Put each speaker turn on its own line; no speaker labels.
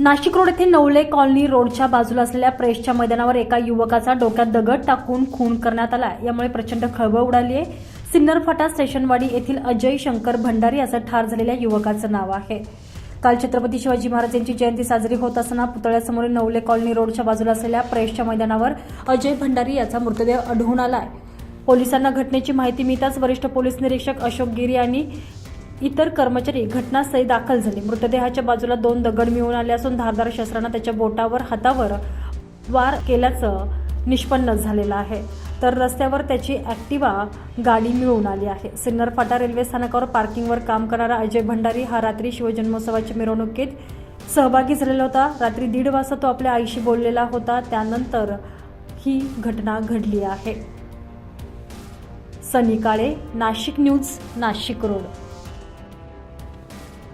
Nashik road येथे Navale colony रोडच्या बाजूला असलेल्या प्रेसच्या मैदानावर एका युवकाचा डोक्यात दगड टाकून खून करण्यात आला यामुळे प्रचंड खळबळ उडाली आहे. सिन्नर फाटा स्टेशनवाडी येथील अजय शंकर भंडारी असं ठार झालेल्या युवकाचं नाव आहे. काल छत्रपती शिवाजी महाराज यांची जयंती साजरी होत असताना पुतळ्यासमोरील नवले कॉलनी रोडच्या बाजूला असलेल्या प्रेसच्या मैदानावर अजय भंडारी याचा मृतदेह आढळून आहे. पोलिसांना घटनेची माहिती मिळताच वरिष्ठ पोलीस निरीक्षक अशोक गिरी यांनी इतर कर्मचारी घटनास्थळी दाखल झाले. मृतदेहाच्या बाजूला दोन दगड मिळून आले असून धारदार शस्त्रानं त्याच्या बोटावर हातावर वार केल्याचं निष्पन्न झालेलं आहे. तर रस्त्यावर त्याची ॲक्टिवा गाडी मिळून आली आहे. सिन्नर फाटा रेल्वे स्थानकावर पार्किंगवर काम करणारा अजय भंडारी हा रात्री शिवजन्मोत्सवाच्या मिरवणुकीत सहभागी झालेला होता. रात्री दीड वाजता तो आपल्या आईशी बोललेला होता. त्यानंतर ही घटना घडली आहे. Sunny Kale Nashik news Nashik road.